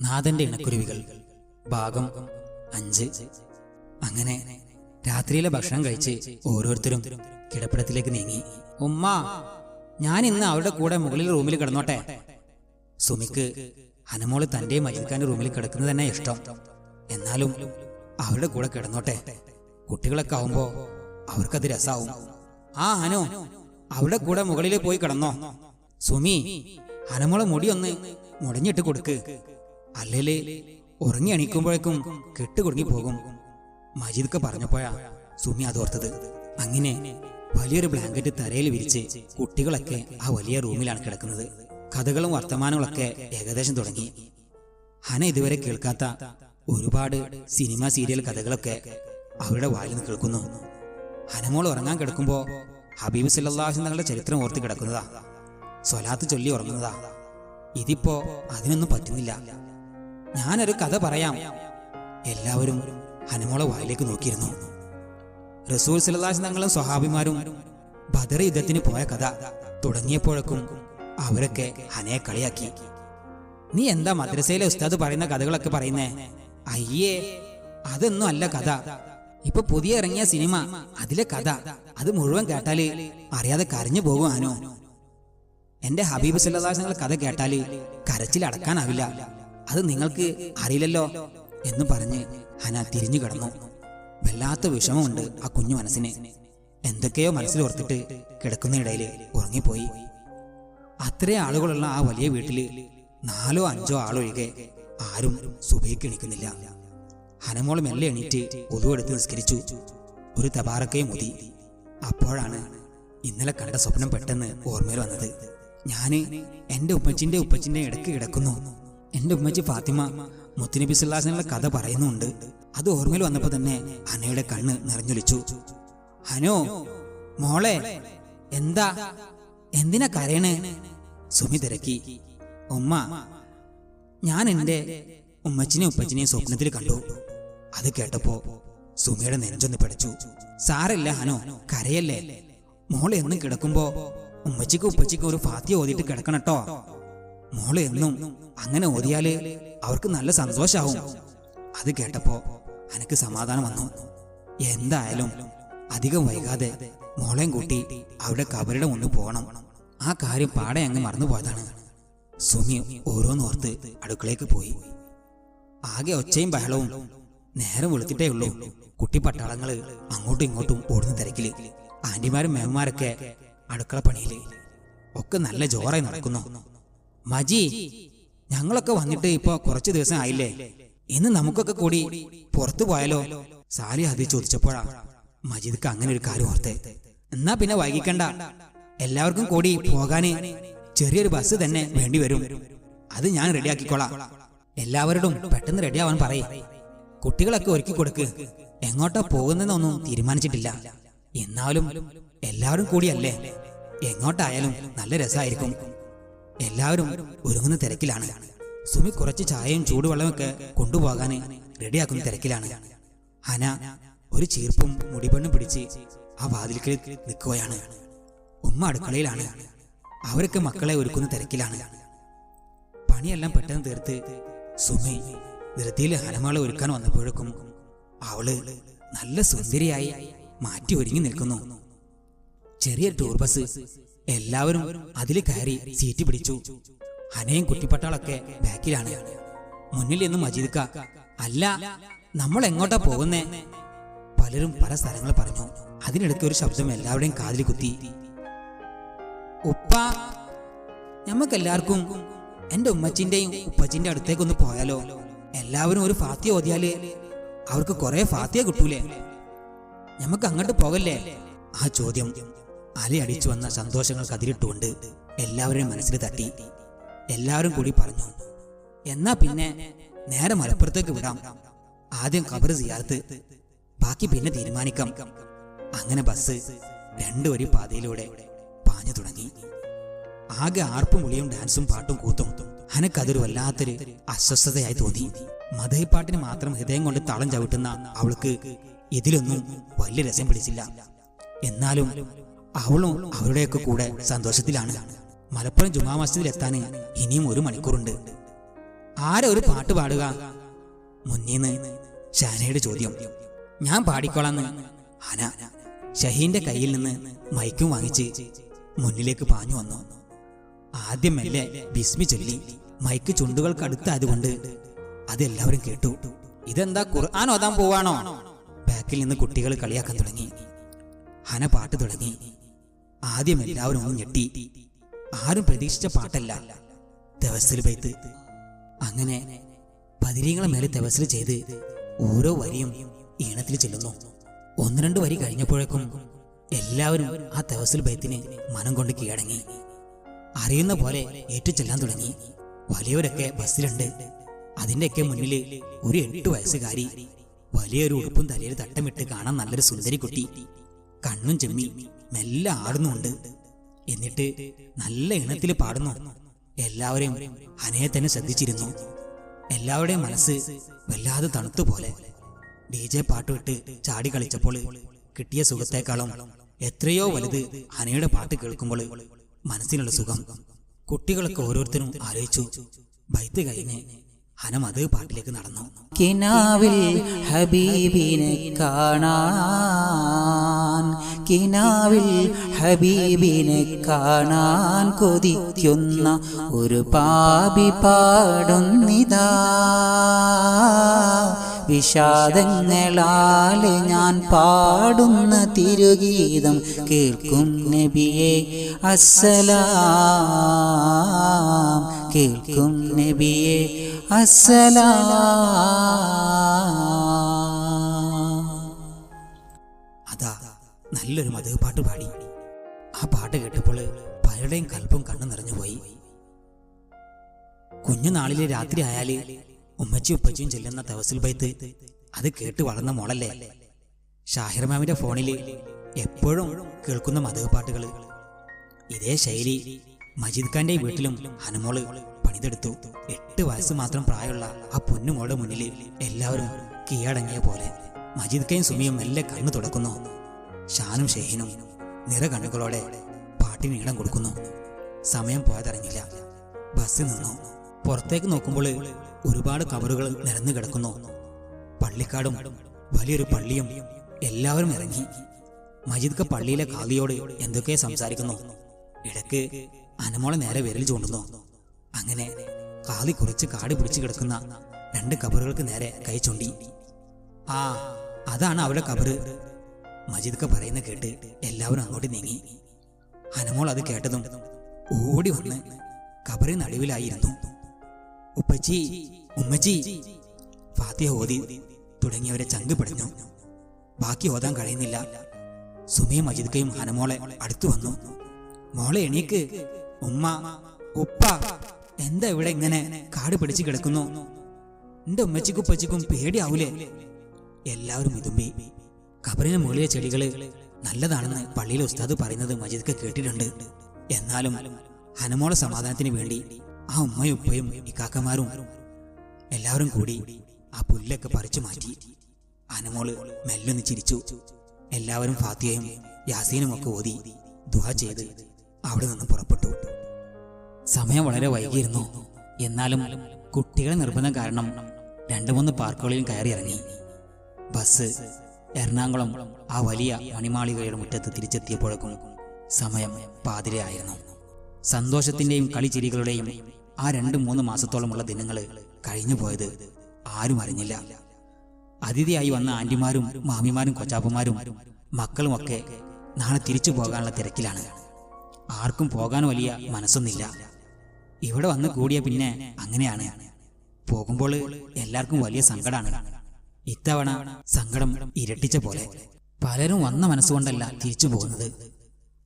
നാഥന്റെ ഇണക്കുരുവികൾ. ഭാഗം അഞ്ച്. അങ്ങനെ രാത്രിയിലെ ഭക്ഷണം കഴിച്ച് ഓരോരുത്തരും കിടപ്പിടത്തിലേക്ക് നീങ്ങി. ഉമ്മ ഞാൻ ഇന്ന് അവരുടെ കൂടെ മുകളിൽ റൂമിൽ കിടന്നോട്ടെ. സുമിക്ക് ഹനമോൾ തന്റെ മജിൽക്കാന്റെ റൂമിൽ കിടക്കുന്നത് തന്നെ ഇഷ്ടം. എന്നാലും അവരുടെ കൂടെ കിടന്നോട്ടെ. കുട്ടികളൊക്കെ ആവുമ്പോ അവർക്കത് രസാവും. ആ ഹനോ അവരുടെ കൂടെ മുകളിൽ പോയി കിടന്നോ. സുമി മുടി ഒന്ന് മുടഞ്ഞിട്ട് കൊടുക്ക്. അല്ലേൽ ഉറങ്ങി എണീക്കുമ്പോഴേക്കും കെട്ടുകുടുങ്ങി പോകും. മജീദ് പറഞ്ഞപ്പോഴാ സുമി അതോർത്തത് അങ്ങനെ വലിയൊരു ബ്ലാങ്കറ്റ് തരയിൽ വിരിച്ച് കുട്ടികളൊക്കെ ആ വലിയ റൂമിലാണ് കിടക്കുന്നത്. കഥകളും വർത്തമാനങ്ങളൊക്കെ ഏകദേശം തുടങ്ങി. ഹന ഇതുവരെ കേൾക്കാത്ത ഒരുപാട് സിനിമ സീരിയൽ കഥകളൊക്കെ അവരുടെ വായിൽ നിന്ന് കേൾക്കുന്നു. ഹനമോൾ ഉറങ്ങാൻ കിടക്കുമ്പോ ഹബീബ് സല്ലാഹു തങ്ങളുടെ ചരിത്രം ഓർത്ത് കിടക്കുന്നതാ. സ്വലാത്ത് ചൊല്ലി ഉറങ്ങുന്നതാ. ഇതിപ്പോ അതിനൊന്നും പറ്റുന്നില്ല. ഞാനൊരു കഥ പറയാം. എല്ലാവരും ഹനുമോളെ വായിലേക്ക് നോക്കിയിരുന്നു. റസൂൽ സലല്ലാസ് തങ്ങളും സ്വഹാബിമാരും ബദർ യുദ്ധത്തിന് പോയ കഥ തുടങ്ങിയപ്പോഴേക്കും അവരൊക്കെ ഹനയെ കളിയാക്കി. നീ എന്താ മദ്രസയിലെ ഉസ്താദ് പറയുന്ന കഥകളൊക്കെ പറയുന്നേ? അയ്യേ അതൊന്നും അല്ല കഥ. ഇപ്പൊ പുതിയ ഇറങ്ങിയ സിനിമ അതിലെ കഥ. അത് മുഴുവൻ കേട്ടാൽ അറിയാതെ കരഞ്ഞു പോകും ആനോ എന്റെ ഹബീബ് സല്ലാസങ്ങൾ കഥ കേട്ടാൽ കരച്ചിൽ അടക്കാനാവില്ല അത് നിങ്ങൾക്ക് അറിയില്ലല്ലോ എന്ന് പറഞ്ഞ് ഹന തിരിഞ്ഞു കിടന്നു. വല്ലാത്ത വിഷമമുണ്ട് ആ കുഞ്ഞു മനസ്സിന്. എന്തൊക്കെയോ മനസ്സിൽ ഓർത്തിട്ട് കിടക്കുന്നതിനിടയിൽ ഉറങ്ങിപ്പോയി. അത്രേ ആളുകളുള്ള ആ വലിയ വീട്ടിൽ നാലോ അഞ്ചോ ആളൊഴികെ ആരും സുബൈക്ക് എണീക്കുന്നില്ല. ഹനമോൾ മെല്ലെ എണീറ്റ് ഒതുവെടുത്ത് നിസ്കരിച്ചു. ഒരു തബാറക്കയും മുതി. അപ്പോഴാണ് ഇന്നലെ കണ്ട സ്വപ്നം പെട്ടെന്ന് ഓർമ്മയിൽ വന്നത്. ഞാൻ എന്റെ ഉപ്പച്ചിന്റെ ഉപ്പച്ചിന്റെ ഇടയ്ക്ക് കിടക്കുന്നു. എന്റെ ഉമ്മച്ചി ഫാത്തിമ മുത്തുനബി സുല്ലാസിനുള്ള കഥ പറയുന്നുണ്ട്. അത് ഓർമ്മയിൽ വന്നപ്പോ തന്നെ ഹനയുടെ കണ്ണ് നിറഞ്ഞൊലിച്ചു. ഹനോ മോളെ എന്താ? എന്തിനാ കരയണേ? സുമി തിരക്കി. ഉമ്മ ഞാൻ എന്റെ ഉമ്മച്ചിനെ ഉപ്പച്ചിനെയും സ്വപ്നത്തിൽ കണ്ടു. അത് കേട്ടപ്പോ സുമിയുടെ നെഞ്ചൊന്ന് പിടച്ചു. സാരല്ല ഹനോ കരയല്ലേ? മോൾ എന്നും കിടക്കുമ്പോ ഉമ്മച്ചിക്കും ഉപ്പച്ചിക്കും ഒരു ഫാത്തി ഓതിയിട്ട് കിടക്കണട്ടോ മോൾ എന്നും അങ്ങനെ ഓതിയാൽ അവർക്ക് നല്ല സന്തോഷാവും. അത് കേട്ടപ്പോ എനിക്ക് സമാധാനം വന്നു. എന്തായാലും അധികം വൈകാതെ മോളെയും കൂട്ടി അവിടെ കബറിടെ മുന്നിൽ പോകണം. ആ കാര്യം പാടെ അങ്ങ് മറന്നുപോയതാണ് സുമി ഓരോന്നോർത്ത് അടുക്കളേക്ക് പോയി. ആകെ ഒച്ചയും ബഹളവും നേരം വെളുത്തിട്ടേ ഉള്ളൂ. കുട്ടി പട്ടാളങ്ങൾ അങ്ങോട്ടും ഇങ്ങോട്ടും ഓടുന്ന തിരക്കിൽ. ആന്റിമാരും മേമ്മമാരൊക്കെ അടുക്കള പണിയിൽ ഒക്കെ നല്ല ജോറായി നടക്കുന്നു. മജി ഞങ്ങളൊക്കെ വന്നിട്ട് ഇപ്പൊ കുറച്ചു ദിവസം ആയില്ലേ? ഇന്ന് നമുക്കൊക്കെ കൂടി പുറത്തു പോയാലോ? സാലി അതി ചോദിച്ചപ്പോഴാ മജീദ്ക്ക് അങ്ങനെ ഒരു കാര്യം ഓർത്തേ. എന്നാ പിന്നെ വൈകിക്കണ്ട. എല്ലാവർക്കും കൂടി പോകാന് ചെറിയൊരു ബസ് തന്നെ വേണ്ടി വരും. അത് ഞാൻ റെഡിയാക്കിക്കോളാം. എല്ലാവരോടും പെട്ടെന്ന് റെഡിയാവാൻ പറയേ. കുട്ടികളൊക്കെ ഒരുക്കി കൊടുക്ക്. എങ്ങോട്ടാ പോകുന്നതെന്നൊന്നും തീരുമാനിച്ചിട്ടില്ല. എന്നാലും എല്ലാവരും കൂടിയല്ലേ? എങ്ങോട്ടായാലും നല്ല രസമായിരിക്കും എല്ലാവരും ഒരുങ്ങുന്ന തിരക്കിലാണ്. സുമി കുറച്ച് ചായയും ചൂടുവെള്ളമൊക്കെ കൊണ്ടുപോകാൻ റെഡിയാക്കുന്ന തിരക്കിലാണ്. ഹന ഒരു ചീർപ്പും മുടിപെണ്ണും പിടിച്ച് ആ വാതിൽക്കൽ നിൽക്കുകയാണ്. ഉമ്മ അടുക്കളയിലാണ്. അവരൊക്കെ മക്കളെ ഒരുക്കുന്ന തിരക്കിലാണ്. പണിയെല്ലാം പെട്ടെന്ന് തീർത്ത് സുമി ധൃതിയിൽ ഹനമാളെ ഒരുക്കാൻ വന്നപ്പോഴേക്കും അവൾ നല്ല സുന്ദരിയായി മാറ്റി ഒരുങ്ങി നിൽക്കുന്നു. ചെറിയ ടൂർ ബസ് എല്ലാവരും അതിൽ കയറി സീറ്റ് പിടിച്ചു. ഹനയും കുട്ടിപ്പട്ടാളൊക്കെ ബാക്കിലാണ്. മുന്നിൽ നിന്ന് മജീദ്ക്ക അല്ല നമ്മൾ എങ്ങോട്ടാ പോകുന്നേ? പലരും പല സ്ഥലങ്ങൾ പറഞ്ഞു. അതിനിടയ്ക്ക് ഒരു ശബ്ദം എല്ലാവരുടെയും കാതിൽ കുത്തി. ഉപ്പ ഞമ്മക്കെല്ലാവർക്കും എന്റെ ഉമ്മച്ചിന്റെയും ഉപ്പച്ചിന്റെ അടുത്തേക്കൊന്ന് പോയാലോ? എല്ലാവരും ഒരു ഫാത്തിയ ഓതിയാൽ അവർക്ക് കുറെ ഫാത്തിയ കിട്ടൂലേ? ഞമ്മക്ക് അങ്ങോട്ട് പോകല്ലേ? ആ ചോദ്യം അലയടിച്ചു വന്ന സന്തോഷങ്ങൾ കതിരിട്ടുകൊണ്ട് എല്ലാവരുടെയും മനസ്സിൽ തട്ടി. എല്ലാവരും കൂടി പറഞ്ഞു എന്നാ പിന്നെ നേരെ മലപ്പുറത്തേക്ക് വിടാം. ആദ്യം കബർ സിയാർത്ത് ബാക്കി പിന്നെ തീരുമാനിക്കാം. അങ്ങനെ ബസ് രണ്ടു ഒരു പാതയിലൂടെ പാഞ്ഞു തുടങ്ങി. ആകെ ആർപ്പും വിളിയും ഡാൻസും പാട്ടും കൂത്തും അനക്കതൊരു വല്ലാത്തൊരു അസ്വസ്ഥതയായി തോന്നി. മതഹിപ്പാട്ടിന് മാത്രം ഹൃദയം കൊണ്ട് തളം ചവിട്ടുന്ന അവൾക്ക് ഇതിലൊന്നും വലിയ രസം പിടിച്ചില്ല. എന്നാലും അവളും അവരുടെയൊക്കെ കൂടെ സന്തോഷത്തിലാണ്. മലപ്പുറം ജുമാ മസ്ജിദിൽ എത്താൻ ഇനിയും ഒരു മണിക്കൂറുണ്ട്. ആരോ ഒരു പാട്ട് പാടുക? മുന്നീന്ന് ഷാനയുടെ ചോദ്യം. ഞാൻ പാടിക്കോളാന്ന്. ഹന ഷഹീന്റെ കയ്യിൽ നിന്ന് മൈക്കും വാങ്ങിച്ച് മുന്നിലേക്ക് പാഞ്ഞു വന്നു. ആദ്യം മെല്ലെ ബിസ്മി ചൊല്ലി മൈക്ക് ചുണ്ടുകൾക്ക് അടുത്തായതുകൊണ്ട് അതെല്ലാവരും കേട്ടു. ഇതെന്താ ഖുർആൻ ഓതാൻ പോവാണോ? ബാക്കിൽ നിന്ന് കുട്ടികൾ കളിയാക്കാൻ തുടങ്ങി. ഹന പാട്ട് തുടങ്ങി. ആദ്യം എല്ലാവരും ഒന്ന് ഞെട്ടി. ആരും പ്രതീക്ഷിച്ച പാട്ടല്ല. തെവസിൽ പെയ്ത്ത് അങ്ങനെ പതിരീങ്ങളെ മേലെ തെവസിൽ ചെയ്ത് ഓരോ വരിയും ഈണത്തിൽ ചെല്ലുന്നു. ഒന്ന് രണ്ട് വരി കഴിഞ്ഞപ്പോഴേക്കും എല്ലാവരും ആ തെവസിൽ ബൈത്തിന് മനം കൊണ്ട് കീഴടങ്ങി. അറിയുന്ന പോലെ ഏറ്റുചെല്ലാൻ തുടങ്ങി. വലിയവരൊക്കെ ബസ്സിലുണ്ട്. അതിന്റെയൊക്കെ മുന്നിൽ ഒരു എട്ട് വയസ്സുകാരി വലിയൊരു ഉടുപ്പും തലയിൽ തട്ടമിട്ട് കാണാൻ നല്ലൊരു സുന്ദരി കുട്ടി. കണ്ണും ചെമ്മി മെല്ലെ ആടുന്നുണ്ട് എന്നിട്ട് നല്ല ഇണത്തിൽ പാടുന്നു. എല്ലാവരെയും അനയെ തന്നെ ശ്രദ്ധിച്ചിരുന്നു. എല്ലാവരുടെയും മനസ്സ് വല്ലാതെ തണുത്തു പോലെ ഡി ജെ പാട്ടുവിട്ട് ചാടി കളിച്ചപ്പോൾ കിട്ടിയ സുഖത്തേക്കാളും എത്രയോ വലുത് അനയുടെ പാട്ട് കേൾക്കുമ്പോൾ മനസ്സിനുള്ള സുഖം കുട്ടികളൊക്കെ ഓരോരുത്തരും ആലോചിച്ചു. ബൈത്ത് കഴിഞ്ഞ് ഹനം അത് പാട്ടിലേക്ക് നടന്നു. കിനാവിൽ ഹബീബിനെ കാണാൻ കിനാവിൽ ഹബീബിനെ കാണാൻ കൊതിക്കുന്ന ഒരു പാപി പാടുന്നിതാ. വിഷാദങ്ങളാലെ ഞാൻ പാടുന്ന തിരുഗീതം കേൾക്കും നബിയെ അസ്സലാം. കേൾക്കും നബിയെ അസ്സലാം. നല്ലൊരു മധു പാട്ട് പാടി. ആ പാട്ട് കേട്ടപ്പോൾ പലരുടെയും കൽപ്പും കണ്ണു നിറഞ്ഞുപോയി കുഞ്ഞുനാളിലെ രാത്രി ആയാൽ ഉമ്മച്ചി ഉപ്പച്ചും ചെല്ലുന്ന തവസിൽ ബൈത്ത് അത് കേട്ട് വളർന്ന മോളല്ലേ? ഷാഹിർ മാമിന്റെ ഫോണിൽ എപ്പോഴും കേൾക്കുന്ന മധു പാട്ടുകൾ ഇതേ ശൈലി മജീദ് ഖാന്റെ വീട്ടിലും ഹനുമോൾ പണിതെടുത്തു. എട്ട് വയസ്സ് മാത്രം പ്രായമുള്ള ആ പൊന്നുമോളുടെ മുന്നിൽ എല്ലാവരും കീഴടങ്ങിയ പോലെ മജീദ് ഖയും സുമിയും മെല്ലെ കണ്ണു തുടക്കുന്നു. ഷാനും ഷെഹീനും നിറ കണ്ണുകളോടെ പാട്ടിന് ഇടം കൊടുക്കുന്നു. സമയം പോയതറിഞ്ഞില്ല. ബസ് നിന്നു. പുറത്തേക്ക് നോക്കുമ്പോൾ ഒരുപാട് കവറുകൾ നിരന്നു കിടക്കുന്നു. പള്ളിക്കാടും വലിയൊരു പള്ളിയും എല്ലാവരും ഇറങ്ങി. മജീദ് പള്ളിയിലെ കാതിയോട് എന്തൊക്കെ സംസാരിക്കുന്നു? ഇടയ്ക്ക് അനമോളെ നേരെ വിരൽ ചൂണ്ടുന്നു. അങ്ങനെ കാതി കുറച്ച് കാട് പിടിച്ചു കിടക്കുന്ന രണ്ട് കബറുകൾക്ക് നേരെ കൈ ചൂണ്ടി. ആ അതാണ് അവരുടെ കബറ് മജീദ് ക പറയുന്ന കേട്ട് എല്ലാവരും അങ്ങോട്ട് നീങ്ങി. ഹനമോൾ അത് കേട്ടതും ഓടി വന്ന് കബറിന് നടുവിലായിരുന്നു. ഉപ്പച്ചി ഉമ്മച്ചി ഫാത്തിഹ ഓതി തുടങ്ങിയവരെ ചങ്ക് പിടഞ്ഞു. ബാക്കി ഓതാൻ കഴിയുന്നില്ല. സുമിയും മജിദ്ക്കയും ഹനമോളെ അടുത്തു വന്നു. മോളെ എണീക്ക്. ഉമ്മ ഉപ്പ എന്താ ഇവിടെ ഇങ്ങനെ കാട് പിടിച്ചു കിടക്കുന്നു? എന്റെ ഉമ്മച്ചിക്കും ഉപ്പച്ചിക്കും പേടിയാവൂലേ? എല്ലാവരും ഇതുമ്പി കബറിന് മുകളിലെ ചെടികൾ നല്ലതാണെന്ന് പള്ളിയിലെ ഉസ്താദ് പറയുന്നത് മജീദ്ക്ക് കേട്ടിട്ടുണ്ട്. എന്നാലും ഹനുമോളെ സമാധാനത്തിന് വേണ്ടി ആ ഉമ്മയും ഉപ്പയും ഇക്കാക്കമാരും എല്ലാവരും കൂടി ആ പുല്ലൊക്കെ പറിച്ചു മാറ്റി ഹനുമോൾ മെല്ലൊന്ന് ചിരിച്ചു. എല്ലാവരും ഫാത്തിയയും യാസീനും ഒക്കെ ഓതി ദുഹ ചെയ്ത് അവിടെ നിന്ന് പുറപ്പെട്ടു. സമയം വളരെ വൈകിയിരുന്നു. എന്നാലും കുട്ടികളെ നിർബന്ധം കാരണം രണ്ടു മൂന്ന് പാർക്കുകളിലും കയറി ഇറങ്ങി. ബസ് എറണാകുളം ആ വലിയ മണിമാളികയുടെ മുറ്റത്ത് തിരിച്ചെത്തിയപ്പോഴേക്കും സമയം പാതിരയായിരുന്നു സന്തോഷത്തിന്റെയും കളിച്ചിരികളുടെയും ആ രണ്ട് മൂന്ന് മാസത്തോളമുള്ള ദിനങ്ങൾ കഴിഞ്ഞു പോയത് ആരും അറിഞ്ഞില്ല. അതിഥിയായി വന്ന ആന്റിമാരും മാമിമാരും കൊച്ചാപ്പന്മാരും മക്കളുമൊക്കെ നാളെ തിരിച്ചു പോകാനുള്ള തിരക്കിലാണ്. ആർക്കും പോകാൻ വലിയ മനസ്സൊന്നില്ല ഇവിടെ വന്ന് കൂടിയ പിന്നെ അങ്ങനെയാണ്. പോകുമ്പോൾ എല്ലാവർക്കും വലിയ സങ്കടമാണ് ഇത്തവണ സങ്കടം ഇരട്ടിച്ച പോലെ പലരും വന്ന മനസ്സുകൊണ്ടല്ല തിരിച്ചു പോകുന്നത്.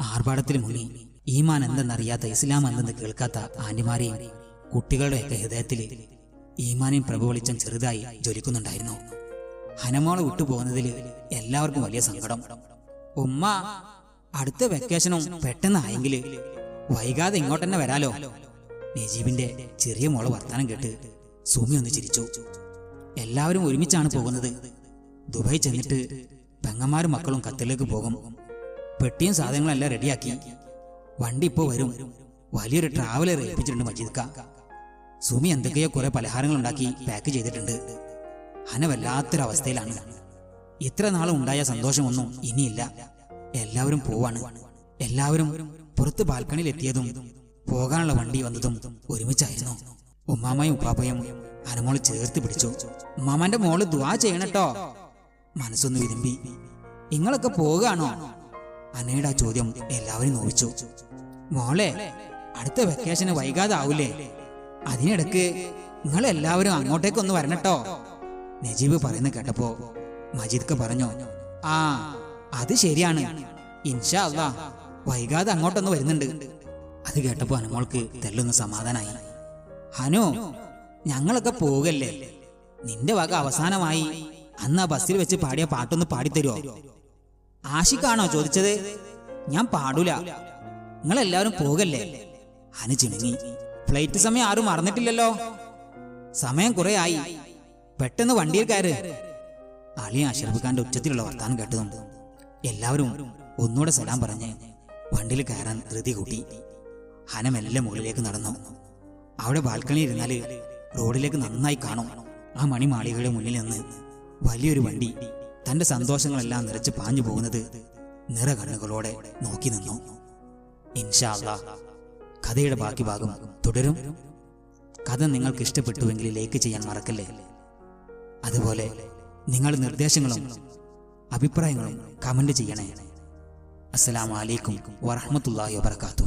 ആർഭാടത്തിൽ മുങ്ങി ഈമാൻ എന്തെന്നറിയാത്ത ഇസ്ലാം എന്തെന്ന് കേൾക്കാത്ത ആന്റിമാരെയും കുട്ടികളുടെയൊക്കെ ഹൃദയത്തിൽ ഈമാനെയും പ്രഭു വെളിച്ചം ചെറുതായി ജ്വലിക്കുന്നുണ്ടായിരുന്നു. ഹനമോളെ വിട്ടുപോകുന്നതിൽ എല്ലാവർക്കും വലിയ സങ്കടം. ഉമ്മ അടുത്ത വെക്കേഷനും പെട്ടെന്നായെങ്കിൽ വൈകാതെ ഇങ്ങോട്ട് തന്നെ വരാലോ. നജീബിന്റെ ചെറിയ മോൾ വർത്താനം കേട്ട് സൂമി ഒന്ന് ചിരിച്ചു. എല്ലാവരും ഒരുമിച്ചാണ് പോകുന്നത്. ദുബായ് ചെന്നിട്ട് പെങ്ങന്മാരും മക്കളും ഖത്തറിലേക്ക് പോകും. പെട്ടിയും സാധനങ്ങളെല്ലാം റെഡിയാക്കി. വണ്ടി ഇപ്പോൾ വരും. വലിയൊരു ട്രാവലർ ഏൽപ്പിച്ചിട്ടുണ്ട് മജീദ് ക. സുമി എന്തൊക്കെയോ കുറെ പലഹാരങ്ങൾ ഉണ്ടാക്കി പാക്ക് ചെയ്തിട്ടുണ്ട്. ഹന വല്ലാത്തൊരവസ്ഥയിലാണ്. ഇത്ര നാളും ഉണ്ടായ സന്തോഷമൊന്നും ഇനിയില്ല. എല്ലാവരും പോവാണ്. എല്ലാവരും പുറത്ത് ബാൽക്കണിയിൽ എത്തിയതും പോകാനുള്ള വണ്ടി വന്നതും ഒരുമിച്ചായിരുന്നു. ഉമ്മാമയും ഉപ്പാപ്പയും ഹനമോൾ ചേർത്ത് പിടിച്ചു. മാമാന്റെ മോൾ ദ്വാ ചെയ്യണട്ടോ. മനസ്സൊന്ന് വിരുമ്പി നിങ്ങളൊക്കെ പോവുകയാണോ അന്നയുടെ ആ ചോദ്യം എല്ലാവരും നോവിച്ചു. മോളെ അടുത്ത വെക്കേഷന് വൈകാതെ ആവൂലേ അതിനിടക്ക് നിങ്ങൾ എല്ലാവരും അങ്ങോട്ടേക്കൊന്ന് വരണട്ടോ. നജീബ് പറയുന്ന കേട്ടപ്പോ മജീദ്ക്ക് പറഞ്ഞു ആ അത് ശരിയാണ്. ഇൻഷാ അല്ല വൈകാതെ അങ്ങോട്ടൊന്ന് വരുന്നുണ്ട്. അത് കേട്ടപ്പോ അനുമോൾക്ക് തെല്ലൊന്ന് സമാധാനായി. ഹനു ഞങ്ങളൊക്കെ പോകല്ലേ? നിന്റെ വക അവസാനമായി അന്ന് ആ ബസ്സിൽ വെച്ച് പാടിയ പാട്ടൊന്ന് പാടിത്തരുമോ ആഷിക്കാണോ ചോദിച്ചത്? ഞാൻ പാടൂല. നിങ്ങളെല്ലാവരും പോകല്ലേ? അനു ചിണുങ്ങി. ഫ്ലൈറ്റ് സമയം ആരും മറന്നിട്ടില്ലല്ലോ. സമയം കുറെ ആയി. പെട്ടെന്ന് വണ്ടിയിൽ കയറ് അളി അഷറഫ് ഉച്ചത്തിലുള്ള വർത്താനം കേട്ടതും എല്ലാവരും ഒന്നുകൂടെ സലാം പറഞ്ഞ് വണ്ടിയിൽ കയറാൻ ധൃതി കൂട്ടി. ഹന മെല്ലെ മുകളിലേക്ക് നടന്നു. അവിടെ ബാൽക്കണി ഇരുന്നാൽ റോഡിലേക്ക് നന്നായി കാണും. ആ മണിമാളികയുടെ മുന്നിൽ നിന്ന് വലിയൊരു വണ്ടി തന്റെ സന്തോഷങ്ങളെല്ലാം നിറച്ച് പാഞ്ഞു പോകുന്നത് നിറ കണ്ണുകളോടെ നോക്കി നിന്നു. ഇൻഷാ അല്ലാ കഥയുടെ ബാക്കി ഭാഗം തുടരും. കഥ നിങ്ങൾക്ക് ഇഷ്ടപ്പെട്ടുവെങ്കിൽ ലൈക്ക് ചെയ്യാൻ മറക്കല്ലേ? അതുപോലെ നിങ്ങളുടെ നിർദ്ദേശങ്ങളും അഭിപ്രായങ്ങളും കമന്റ് ചെയ്യണേ. അസ്സലാമു അലൈക്കും വറഹ്മത്തുള്ളാഹി വബർക്കാത്തു